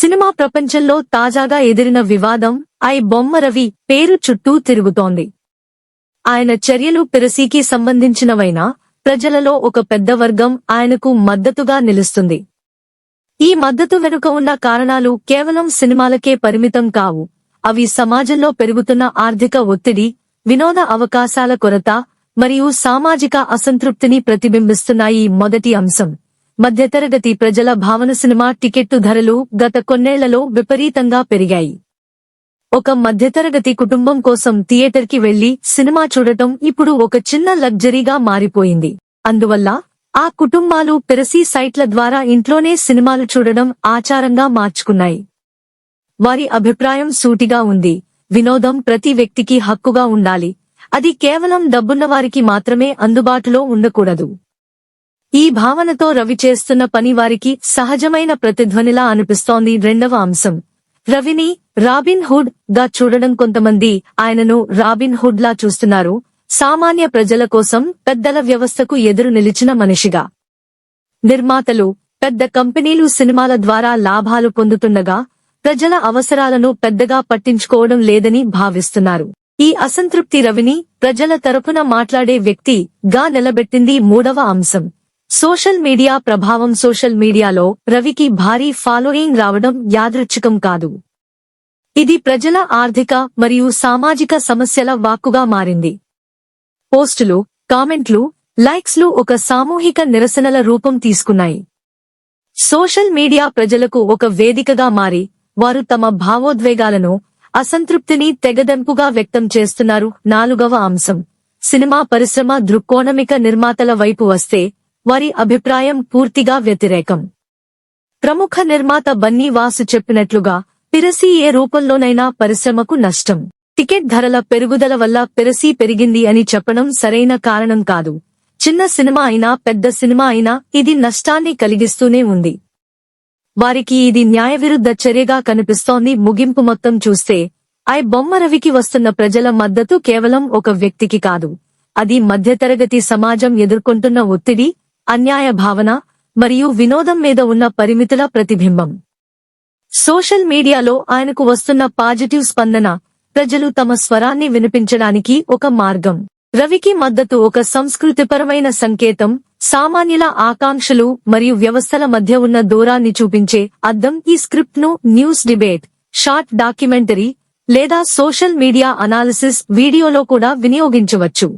Cinema ప్రపంచంలో తాజాగా ఎదిరిన వివాదం ఐ బొమ్మ రవి పేరు చుట్టూ తిరుగుతోంది. ఆయన చర్యలు పిరసీకి సంబంధించినవైనా ప్రజలలో ఒక పెద్ద వర్గం ఆయనకు మద్దతుగా నిలుస్తుంది. ఈ మద్దతు వెనుక ఉన్న కారణాలు కేవలం సినిమాలకే పరిమితం కావు. అవి సమాజంలో పెరుగుతున్న ఆర్థిక ఒత్తిడి వినోద అవకాశాల కొరత మరియు సామాజిక అసంతృప్తిని ప్రతిబింబిస్తున్నాయి మొదటి అంశం. మధ్యతరగతి ప్రజల భావన సినిమా టికెట్టు ధరలు గత కొన్నేళ్ళలో విపరీతంగా పెరిగాయి. ఒక మధ్యతరగతి కుటుంబం కోసం థియేటర్కి వెళ్ళి సినిమా చూడటం ఇప్పుడు ఒక చిన్న లగ్జరీగా మారిపోయింది. అందువల్ల ఆ కుటుంబాలు పెరసీ సైట్ల ద్వారా ఇంట్లోనే సినిమాలు చూడడం ఆచారంగా మార్చుకున్నాయి. వారి అభిప్రాయం సూటిగా ఉంది. వినోదం ప్రతి వ్యక్తికి హక్కుగా ఉండాలి. అది కేవలం డబ్బున్నవారికి మాత్రమే అందుబాటులో ఉండకూడదు. ఈ భావనతో రవి చేస్తున్న పని వారికి సహజమైన ప్రతిధ్వనిలా అనిపిస్తోంది రెండవ అంశం. రవిని రాబిన్ హుడ్గా చూడడం కొంతమంది ఆయనను రాబిన్ హుడ్ లా చూస్తున్నారు. సామాన్య ప్రజల కోసం పెద్దల వ్యవస్థకు ఎదురు నిలిచిన మనిషిగా. నిర్మాతలు పెద్ద కంపెనీలు సినిమాల ద్వారా లాభాలు పొందుతుండగా ప్రజల అవసరాలను పెద్దగా పట్టించుకోవడం లేదని భావిస్తున్నారు. ఈ అసంతృప్తి రవిని ప్రజల తరపున మాట్లాడే వ్యక్తి గా నిలబెట్టింది మూడవ అంశం. సోషల్ మీడియా ప్రభావం సోషల్ మీడియాలో రవికి భారీ ఫాలోయింగ్ రావడం యాదృచ్ఛికం కాదు. ఇది ప్రజల ఆర్థిక మరియు సామాజిక సమస్యల వాక్కుగా మారింది. పోస్టులు కామెంట్లు లైక్స్లు ఒక సామూహిక నిరసనల రూపం తీసుకున్నాయి. సోషల్ మీడియా ప్రజలకు ఒక వేదికగా మారి వారు తమ భావోద్వేగాలను అసంతృప్తిని తెగదెంపుగా వ్యక్తం చేస్తున్నారు. నాలుగవ అంశం సినిమా పరిశ్రమ దృక్కోణమిక నిర్మాతల వైపు వస్తే వారి అభిప్రాయం పూర్తిగా వ్యతిరేకం. ప్రముఖ నిర్మాత బన్నీ వాసు చెప్పినట్లుగా పిరసీ ఏ రూపంలోనైనా పరిశ్రమకు నష్టం. టికెట్ ధరల పెరుగుదల వల్ల పిరసీ పెరిగింది అని చెప్పడం సరైన కారణం కాదు. చిన్న సినిమా అయినా పెద్ద సినిమా అయినా ఇది నష్టాన్ని కలిగిస్తూనే ఉంది. వారికి ఇది న్యాయవిరుద్ధ చర్యగా కనిపిస్తోంది. ముగింపు మొత్తం చూస్తే ఐ బొమ్మ రవికి వస్తున్న ప్రజల మద్దతు కేవలం ఒక వ్యక్తికి కాదు. అది మధ్యతరగతి సమాజం ఎదుర్కొంటున్న ఒత్తిడి అన్యాయ భావన మరియు వినోదం మీద ఉన్న పరిమితుల ప్రతిబింబం. సోషల్ మీడియాలో ఆయనకు వస్తున్న పాజిటివ్ స్పందన ప్రజలు తమ స్వరాన్ని వినిపించడానికి ఒక మార్గం. రవికి మద్దతు ఒక సంస్కృతిపరమైన సంకేతం సామాన్యుల ఆకాంక్షలు మరియు వ్యవస్థల మధ్య ఉన్న దూరాన్ని చూపించే అద్దం ఈ స్క్రిప్ట్ను న్యూస్ డిబేట్ షార్ట్ డాక్యుమెంటరీ లేదా సోషల్ మీడియా అనాలిసిస్ వీడియోలో కూడా వినియోగించవచ్చు.